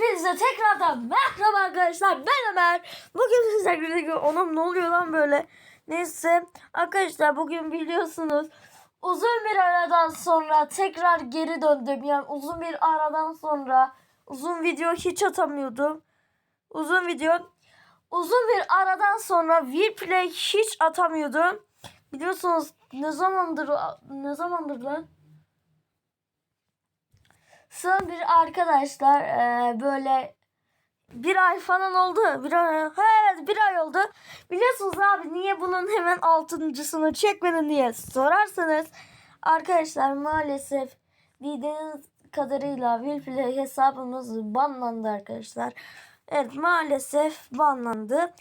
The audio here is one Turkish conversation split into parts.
Hepinize tekrardan merhaba arkadaşlar ben Ömer. Bugün sizlerle birlikte onum ne oluyor lan böyle. Neyse arkadaşlar bugün biliyorsunuz uzun bir aradan sonra tekrar geri döndüm. Yani uzun bir aradan sonra uzun video hiç atamıyordum. Uzun video uzun bir aradan sonra Vplay hiç atamıyordum. Biliyorsunuz ne zamandır ne zamandır lan? Son bir arkadaşlar e, böyle bir ay falan oldu. Bir ay, evet bir ay oldu. Biliyorsunuz abi niye bunun hemen altıncısını çekmedin diye sorarsanız arkadaşlar maalesef bildiğiniz kadarıyla Willplay hesabımız banlandı arkadaşlar. Evet maalesef banlandı.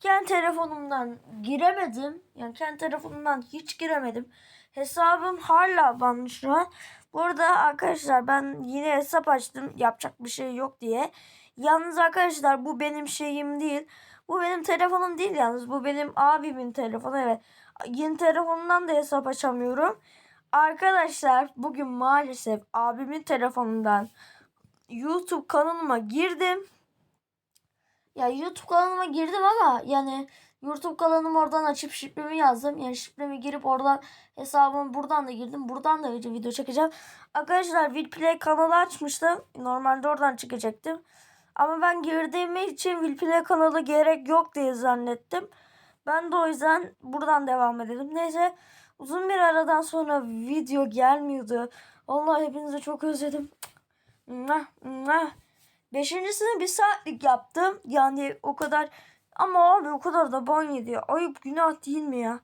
Kendi telefonumdan giremedim. Yani kendi telefonumdan hiç giremedim. Hesabım hala banlı şu an. Burada arkadaşlar ben yine hesap açtım yapacak bir şey yok diye. Yalnız arkadaşlar bu benim şeyim değil. Bu benim telefonum değil yalnız. Bu benim abimin telefonu evet. Yeni telefonundan da hesap açamıyorum. Arkadaşlar bugün maalesef abimin telefonundan YouTube kanalıma girdim. Ya YouTube kanalıma girdim ama yani YouTube kanalımı oradan açıp şifremi yazdım. Yani şifremi girip oradan hesabımı buradan da girdim. Buradan da video, çekeceğim. Arkadaşlar Willplay kanalı açmıştım. Normalde oradan çıkacaktım. Ama ben girdiğim için Willplay kanalı gerek yok diye zannettim. Ben de o yüzden buradan devam edelim. Neyse uzun bir aradan sonra video gelmiyordu. Vallahi hepinizi çok özledim. Beşincisini bir saatlik yaptım. Yani o kadar ama abi o kadar da ban yedi. Ayıp günah değil mi ya?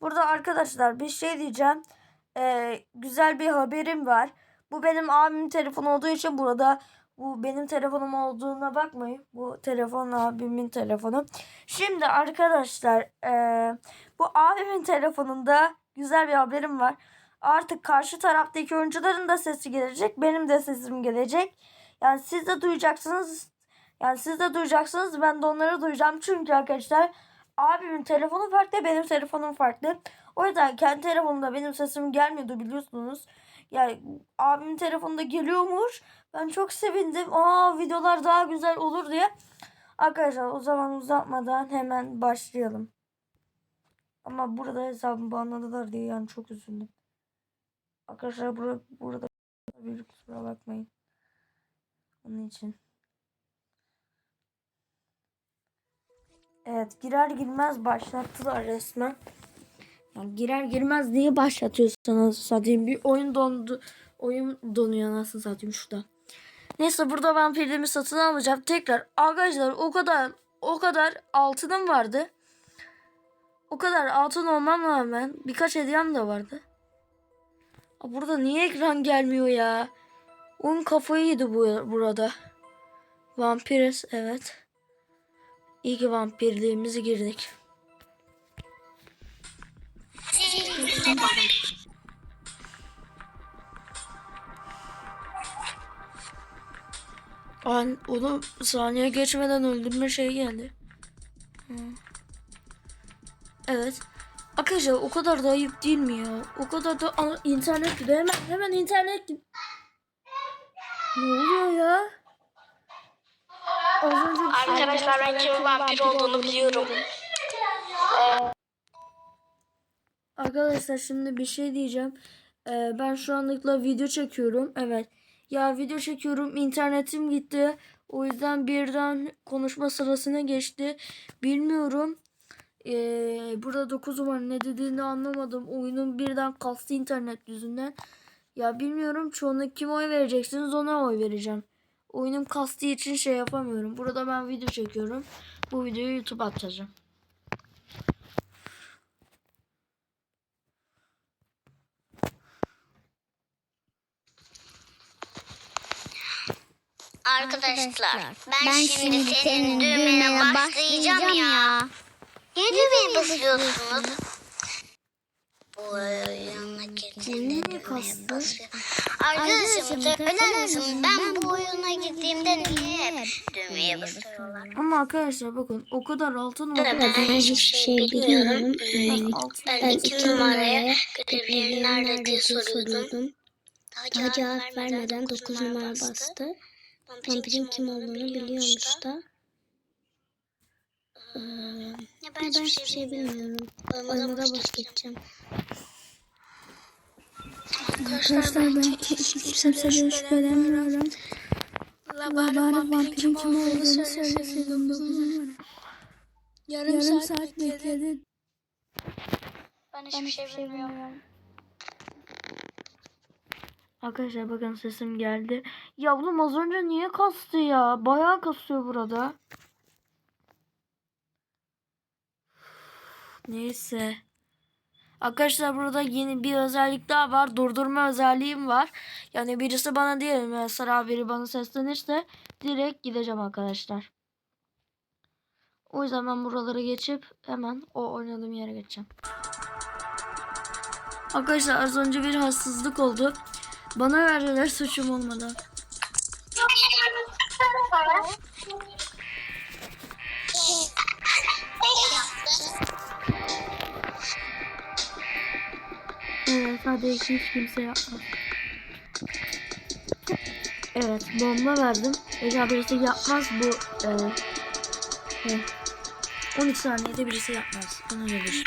Burada arkadaşlar bir şey diyeceğim. Ee, güzel bir haberim var. Bu benim abimin telefonu olduğu için burada bu benim telefonum olduğuna bakmayın. Bu telefon abimin telefonu. Şimdi arkadaşlar ee, bu abimin telefonunda güzel bir haberim var. Artık karşı taraftaki oyuncuların da sesi gelecek. Benim de sesim gelecek. Yani siz de duyacaksınız. Yani siz de duyacaksınız. Ben de onları duyacağım. Çünkü arkadaşlar abimin telefonu farklı. Benim telefonum farklı. O yüzden kendi telefonumda benim sesim gelmiyordu biliyorsunuz. Yani abimin telefonunda geliyormuş. Ben çok sevindim. Aa videolar daha güzel olur diye. Arkadaşlar o zaman uzatmadan hemen başlayalım. Ama burada hesabımı banladılar diye yani çok üzüldüm. Arkadaşlar burada, burada bir kusura bakmayın. Onun için. Evet girer girmez başlattılar resmen. Yani girer girmez niye başlatıyorsanız satayım bir oyun dondu. Oyun donuyor nasıl satayım şurada. Neyse burada ben pilimi satın alacağım. Tekrar arkadaşlar o kadar o kadar altınım vardı. O kadar altın olmam rağmen birkaç hediyem de vardı. Burada niye ekran gelmiyor ya? Oyun kafayı yedi bu burada. Vampiriz evet. İyi ki vampirliğimizi girdik. An onu saniye geçmeden öldürme şeyi geldi. Evet. Arkadaşlar o kadar da ayıp değil mi ya? O kadar da internet gibi hemen hemen internet gibi. Ne oluyor ya? Az önce bir şey- Arkadaşlar ben kimin vampir olduğunu biliyorum. Arkadaşlar şimdi bir şey diyeceğim. Ee, ben şu anlıkla video çekiyorum. Evet. Ya video çekiyorum. internetim gitti. O yüzden birden konuşma sırasına geçti. Bilmiyorum. Ee, burada 9 numara ne dediğini anlamadım. Oyunun birden kastı internet yüzünden. Ya bilmiyorum. Çoğunluk kim oy vereceksiniz ona oy vereceğim. Oyunum kastı için şey yapamıyorum. Burada ben video çekiyorum. Bu videoyu YouTube atacağım. Arkadaşlar ben, şimdi senin düğmene başlayacağım ya. Niye düğmeye basıyorsunuz? Bu oyuna girdiğinde düğmeye basıyor. Arkadaşım söyler misin ben bu oyuna girdiğimde niye hep düğmeye basıyorlar? Ama arkadaşlar bakın o kadar altın kadar. Ben hiçbir şey bilmiyorum. Altın. Ben iki numaraya görevleri nerede diye soruyordum. Daha Daha cevap vermeden 9 numara bastı. vampirin kim olduğunu biliyormuş da. Ee, ya ben hiçbir şey bilmiyorum. Oyuna da boş geçeceğim. Arkadaşlar ben hiç kimseden şüphelenmiyorum. Bari vampirin kim olduğunu dokuzum Yarım, Yarım saat bekledin. Ben hiçbir şey bilmiyorum. Arkadaşlar bakın sesim geldi. Ya oğlum az önce niye kastı ya? Bayağı kasıyor burada. Neyse. Arkadaşlar burada yeni bir özellik daha var. Durdurma özelliğim var. Yani birisi bana diyelim mesela biri bana seslenirse direkt gideceğim arkadaşlar. O yüzden ben buralara geçip hemen o oynadığım yere geçeceğim. Arkadaşlar az önce bir hassızlık oldu. Bana verdiler suçum olmadan. Hadi hiç kimse yapmaz. Evet bomba verdim. Ece birisi yapmaz bu. E, e, 12 saniyede birisi yapmaz. Bunu düşün.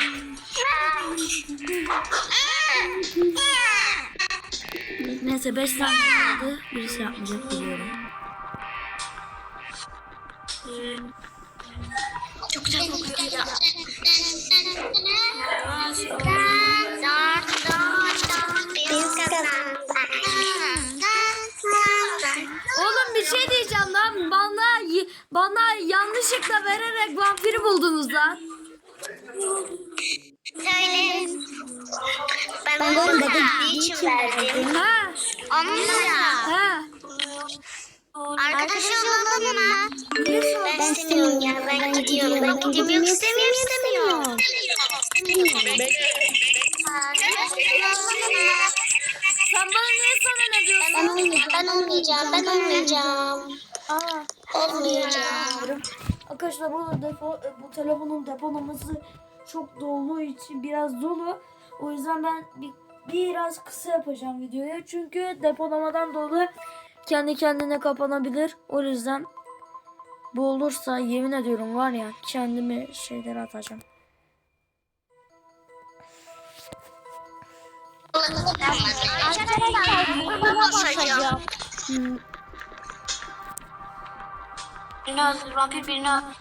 Neyse 5 saniye kaldı. Birisi yapmayacak biliyorum. Çok güzel kokuyor ya. Bana yanlışlıkla vererek vampiri buldunuz lan. Söyleyin. Ben onu verdiği için verdim. Ha? Onunla. Ha? Arkadaş olalım mı? Ben istemiyorum ya. Ben gidiyorum. Ben gidiyorum. Yok istemiyorum istemiyorum. Sen bana niye sana ne diyorsun? Ben olmayacağım. Ben olmayacağım. Ben olmayacağım. Aa. Olmayacağım. Arkadaşlar burada depo, bu telefonun depolaması çok dolu için biraz dolu. O yüzden ben bir, biraz kısa yapacağım videoyu. Çünkü depolamadan dolu kendi kendine kapanabilir. O yüzden bu olursa yemin ediyorum var ya kendimi şeylere atacağım. Arkadaşlar. Birini öldür. Vampir birini öldür.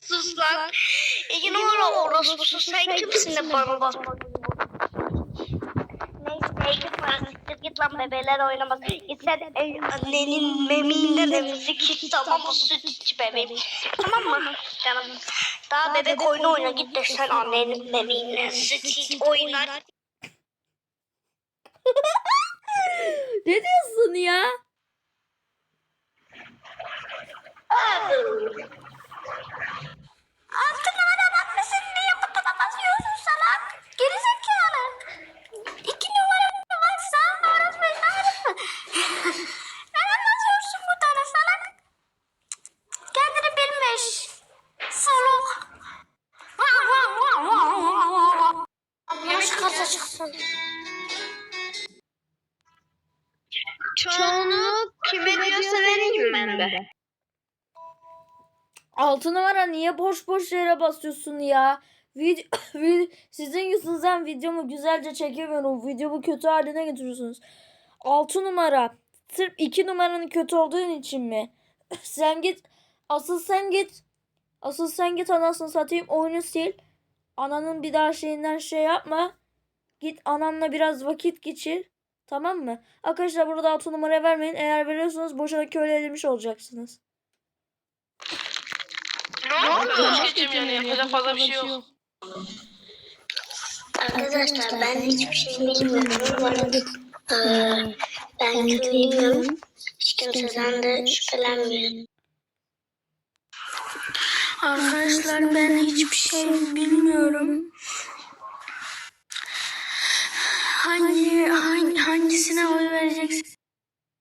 Sus lan. İki numara orospusu sen kimsin de bana basmadın? Bebeler oynamaz. Git sen ey, annenin memiğinden emzik iç tamam mı? Süt iç bebeğim. Tamam mı? Tamam. Daha bebek oyunu oyna git de sen annenin memiğinden süt iç oyna. Basıyorsun ya? Video, vid- sizin yüzünüzden videomu güzelce çekemiyorum. Videomu kötü haline getiriyorsunuz. Altı numara. Sırf iki numaranın kötü olduğun için mi? sen git. Asıl sen git. Asıl sen git anasını satayım oyunu sil. Ananın bir daha şeyinden şey yapma. Git ananla biraz vakit geçir. Tamam mı? Arkadaşlar burada altı numara vermeyin. Eğer veriyorsanız boşuna köle edilmiş olacaksınız. Geçeceğim yani yapacak fazla bir şey yok. Arkadaşlar ben hiçbir şey bilmiyorum. Bu arada eee, ben köylüyüm. Hiç kimseden de şüphelenmiyorum. Arkadaşlar ben hiçbir şey bilmiyorum. Hangi, hangi hangisine oy vereceksin?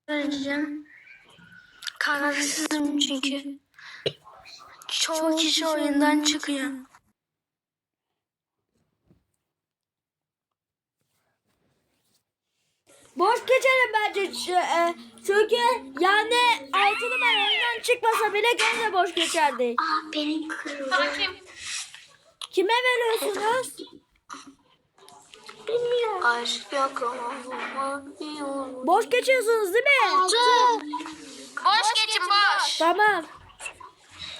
vereceğim. Kararsızım çünkü. Çoğu kişi oyundan çıkıyor. Boş geçelim bence. E, Çünkü yani altı numara oyundan çıkmasa bile gene de boş geçerdi. Aa benim kırıldı. Bakayım. Kime veriyorsunuz? Bilmiyorum. Aşk yok ama bilmiyorum. Boş geçiyorsunuz değil mi? Boş geçin boş. Tamam.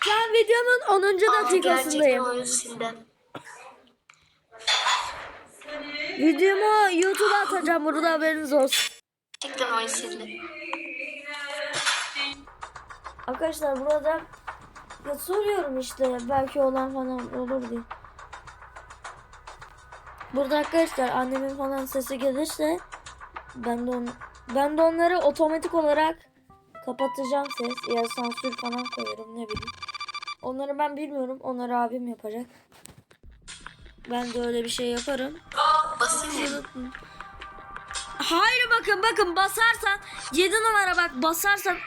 Şu an videomun 10. Gerçekten dakikasındayım. Videomu YouTube'a atacağım. Burada haberiniz olsun. Gerçekten oyun sildi. Arkadaşlar burada ya soruyorum işte belki olan falan olur diye. Burada arkadaşlar annemin falan sesi gelirse ben de on, ben de onları otomatik olarak kapatacağım ses ya sansür falan koyarım ne bileyim. Onları ben bilmiyorum. Onları abim yapacak. Ben de öyle bir şey yaparım. Basayım? Hayır bakın bakın basarsan 7 numara bak basarsan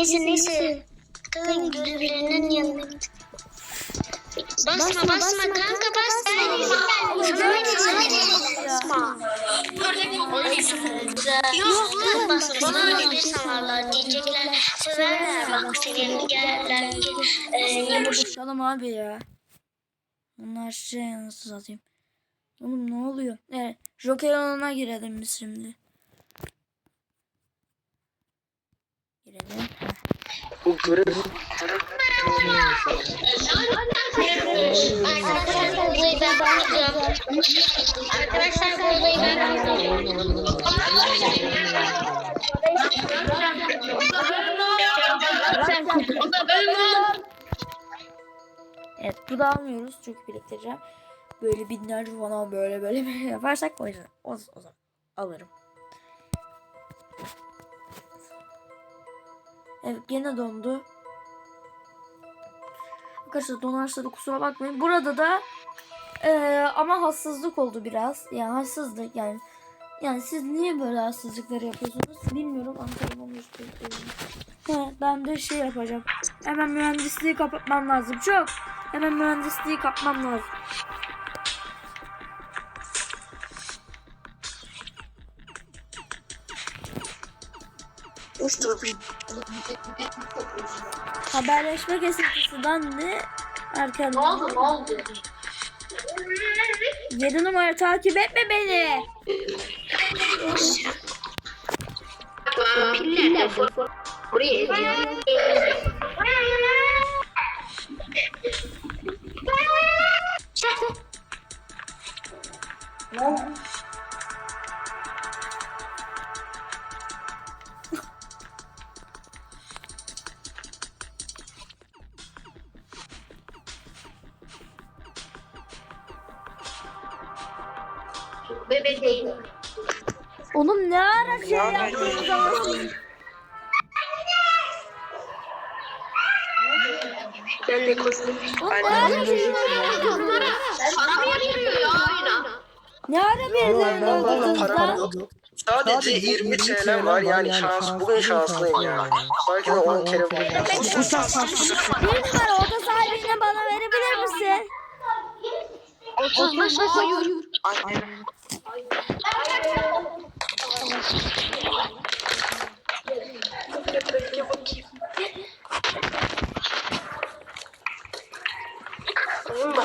Neyse neyse. Kızın birbirinin yanına git. Basma basma kanka basma. Basma. Yok lan basma. Bana öyle sanarlar diyecekler. Severler bak seni gelirler. Boş Konuşalım abi ya. Bunlar şey nasıl satayım. Oğlum ne oluyor? Evet. Joker alanına girelim biz şimdi. Girelim. Bu görev Arkadaşlar bu odayı ben bakacağım. Arkadaşlar bu odayı ben bakacağım. Evet burada almıyoruz çünkü biriktireceğim. Böyle binlerce falan böyle böyle yaparsak o yüzden o, o zaman alırım. Evet gene dondu. Arkadaşlar donarsa da kusura bakmayın. Burada da eee, ama hassızlık oldu biraz. Yani hassızlık yani. Yani siz niye böyle hassızlıkları yapıyorsunuz bilmiyorum. Telefonu işte- He, ben de şey yapacağım. Hemen mühendisliği kapatmam lazım. Çok. Hemen mühendisliği kapmam lazım. Haberleşme kesintisinden de erken. Ne oldu ne oldu? 7 numara takip etme beni. Oğlum sadece 20 TL var yani şans bugün şanslıyım yani. Belki de 10 kere var. Bir numara oda sahibine bana verebilir misin? 35 hayır.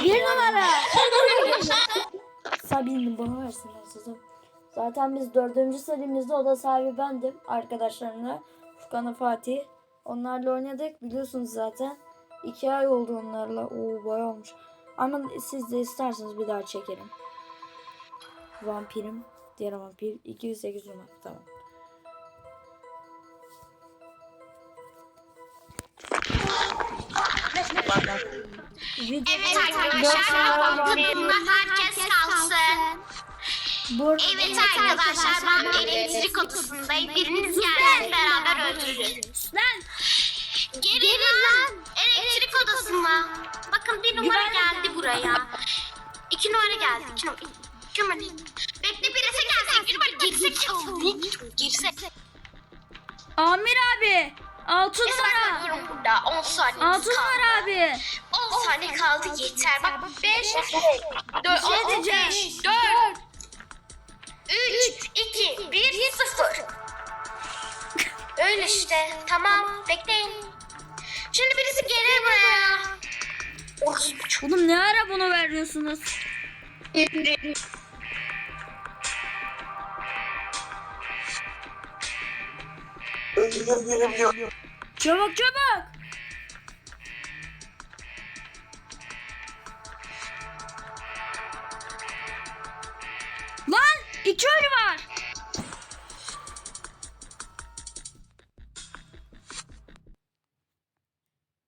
Bir numara. Sabine bana versin. Zaten biz dördüncü serimizde oda sahibi bendim arkadaşlarımla. Furkan'la Fatih. Onlarla oynadık biliyorsunuz zaten. İki ay oldu onlarla. Oo bayağı olmuş. Ama siz de isterseniz bir daha çekerim. Vampirim. Diğer vampir. 208 numara. Tamam. Evet arkadaşlar anladığımda herkes kalsın. Bu Evet arkadaşlar ben elektrik odasındayım. Biriniz gelsin beraber öldürürüz. Lan Gelin lan elektrik odasına. Bakın bir numara geldi buraya. İki numara geldi. İki numara. İki numara. Bekle birisi gelsin. Bir numara girsek. Girsek. Amir abi. Altı Neyse ben numara. ölüyorum burada. 10 saniye Altı kaldı. numara abi. 10 saniye kaldı yeter. Bak 5 4 şey diyeceğim. 4 3 2 1 0 Öyle işte. Tamam. Bekleyin. Şimdi birisi gelir buraya. Orospu Oğlum ne ara bunu veriyorsunuz? Çabuk çabuk. İki ölü var.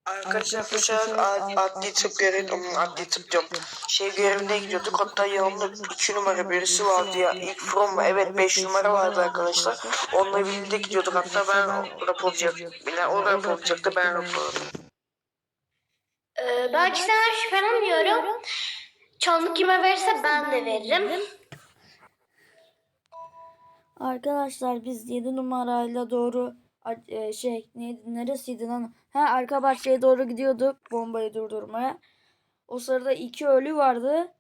Arkadaşlar arkadaşlar ad- adli tıp görev, um, adli tıp diyorum. Şey görevine gidiyorduk hatta yanımda 2 numara birisi vardı ya. İlk from evet 5 numara vardı arkadaşlar. Onunla birlikte gidiyorduk hatta ben raporcuyum. Yani o raporcuyacaktı ben rapor. Ee, ben kişiden şüphelenmiyorum. Çoğunluk kime verirse ben de veririm. Arkadaşlar biz 7 numarayla doğru e, şey neydi neresiydi lan? Ha arka bahçeye doğru gidiyorduk bombayı durdurmaya. O sırada iki ölü vardı.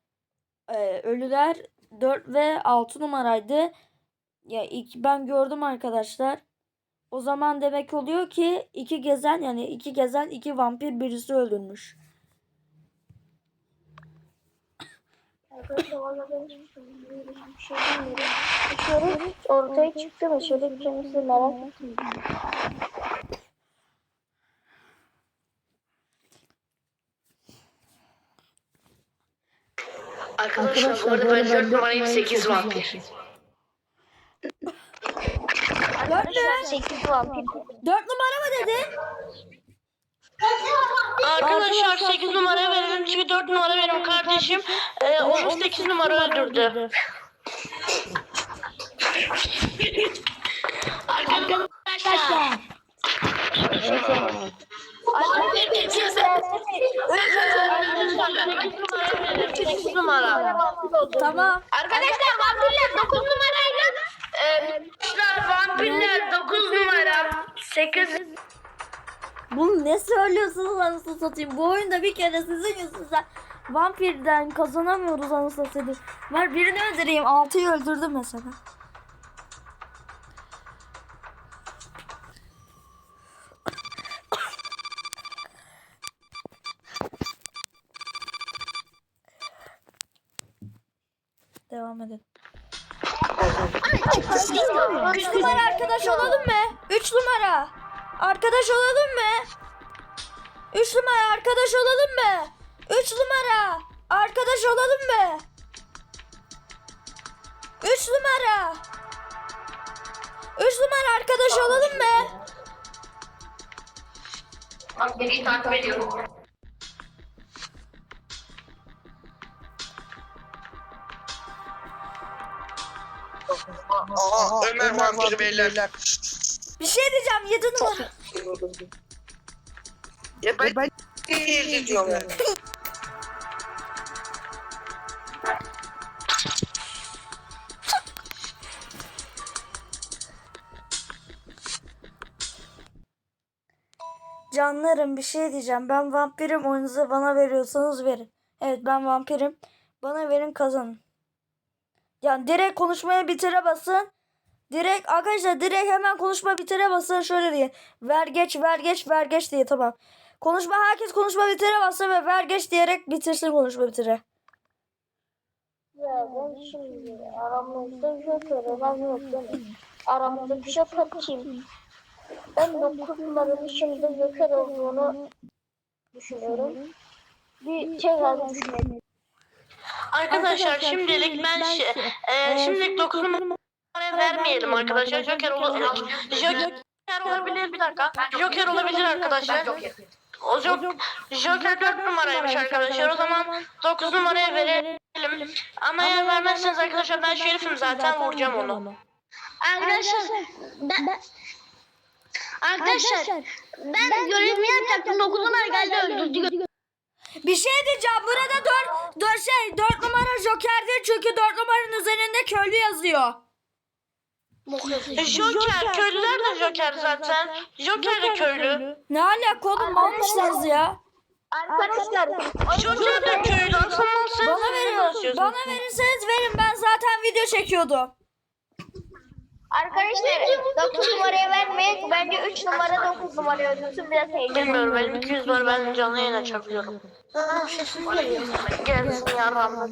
Ee, ölüler 4 ve 6 numaraydı. Ya iki, ben gördüm arkadaşlar. O zaman demek oluyor ki iki gezen yani iki gezen iki vampir birisi öldürmüş. Ortaya çıktı mı? Şöyle kendisi merak ettim. Arkadaşlar bu arada ben 4 numarayım 8 vampir. 4 mü? 8 vampir. 4 numara mı dedi? Arkadaşlar 8 numara verelim çünkü 4 numara benim kardeşim. Ee, onu 8 numara öldürdü. Arkadaşlar. Tamam. Arkadaşlar vampirler 9 numarayla e, vampirler 9 numara 8 Bunu ne söylüyorsunuz anasını satayım? Bu oyunda bir kere sizin yüzünüzden vampirden kazanamıyoruz anasını satayım. Var birini öldüreyim. Altıyı öldürdüm mesela. Devam edelim. Üç numara arkadaş olalım mı? Üç numara. Arkadaş olalım mı? Üç numara arkadaş olalım mı? Üç numara. Arkadaş olalım mı? Üç numara. Üç numara arkadaş olalım mı? Beni takip ediyorum. Aha Ömer vampir beyler. Bir şey diyeceğim yedi numara. Ya ben, ben diyorum. Canlarım bir şey diyeceğim. Ben vampirim oyunuzu bana veriyorsanız verin. Evet ben vampirim. Bana verin kazanın. Yani direkt konuşmaya bitire basın. Direkt arkadaşlar direkt hemen konuşma bitire basın şöyle diye. Ver geç ver geç ver geç diye tamam. Konuşma herkes konuşma bitire bassın ve ver geç diyerek bitirsin konuşma bitire. Ya ben şimdi aramızda Joker'ı ben yokum. Aramızdaki Joker kim? Ben dokuz numaranın şimdi Joker olduğunu düşünüyorum. Bir tekrar düşünelim. Arkadaşlar şimdilik ben şey, e, şimdilik 9 numaraya vermeyelim arkadaşlar. Joker olabilir. Joker olabilir bir dakika. Joker olabilir arkadaşlar. O Joker, Joker 4 numaraymış arkadaşlar. O zaman 9 numaraya verelim. Ama eğer vermezseniz arkadaşlar ben şerifim zaten vuracağım onu. Arkadaşlar ben, Arkadaşlar ben görevimi yapacaktım. 9 numara geldi öldürdü. Bir şey diyeceğim. Burada 4 4 şey 4 numara Joker değil çünkü 4 numaranın üzerinde köylü yazıyor. Joker, köylüler de Joker zaten. Joker de köylü. Ne alaka oğlum mal mısınız ya? Arkadaşlar Joker de köylü. Sen Bana veriyor. Bana verirseniz verin. Ben zaten video çekiyordum. Arkadaşlar 9 numaraya vermeyin. Bence 3 numara 9 numaraya öldürsün. Biraz heyecan. Bilmiyorum benim 200 var ben canlı yayın açabiliyorum. Gelsin yarram.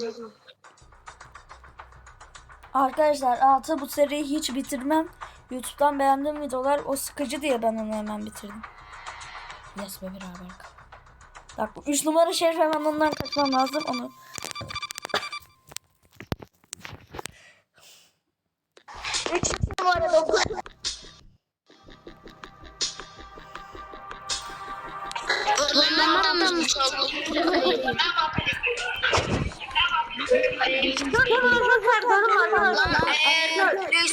Arkadaşlar altı bu seriyi hiç bitirmem. YouTube'dan beğendiğim videolar o sıkıcı diye ben onu hemen bitirdim. Yes be beraber kal. Bak 3 numara şerif hemen ondan kaçmam lazım onu. numara 9.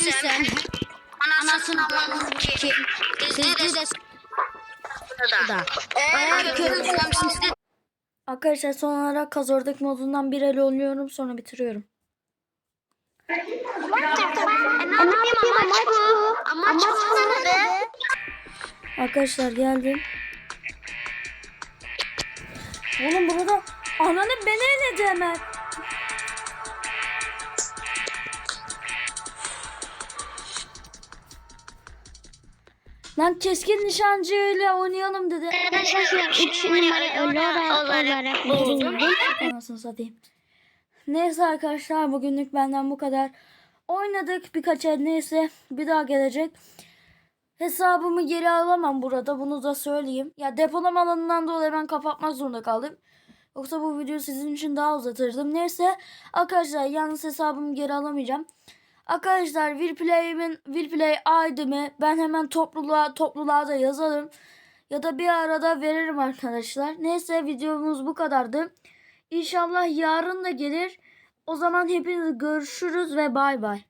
Lütfen. Anasını amanın ki. Sizi de da. Eğer görürsem sizi Arkadaşlar son olarak kazordak modundan bir el oynuyorum sonra bitiriyorum. Arkadaşlar geldim. Oğlum burada ananı beni eledi hemen. Lan keskin nişancıyla oynayalım dedi. Arkadaşlar 3 numara olarak olarak verildi. Anasını satayım. Neyse arkadaşlar bugünlük benden bu kadar. Oynadık birkaç el neyse bir daha gelecek. Hesabımı geri alamam burada bunu da söyleyeyim. Ya depolama alanından dolayı ben kapatmak zorunda kaldım. Yoksa bu videoyu sizin için daha uzatırdım. Neyse arkadaşlar yalnız hesabımı geri alamayacağım. Arkadaşlar Willplay'imin Willplay ID'mi ben hemen topluluğa topluluğa da yazarım. Ya da bir arada veririm arkadaşlar. Neyse videomuz bu kadardı. İnşallah yarın da gelir. O zaman hepiniz görüşürüz ve bay bay.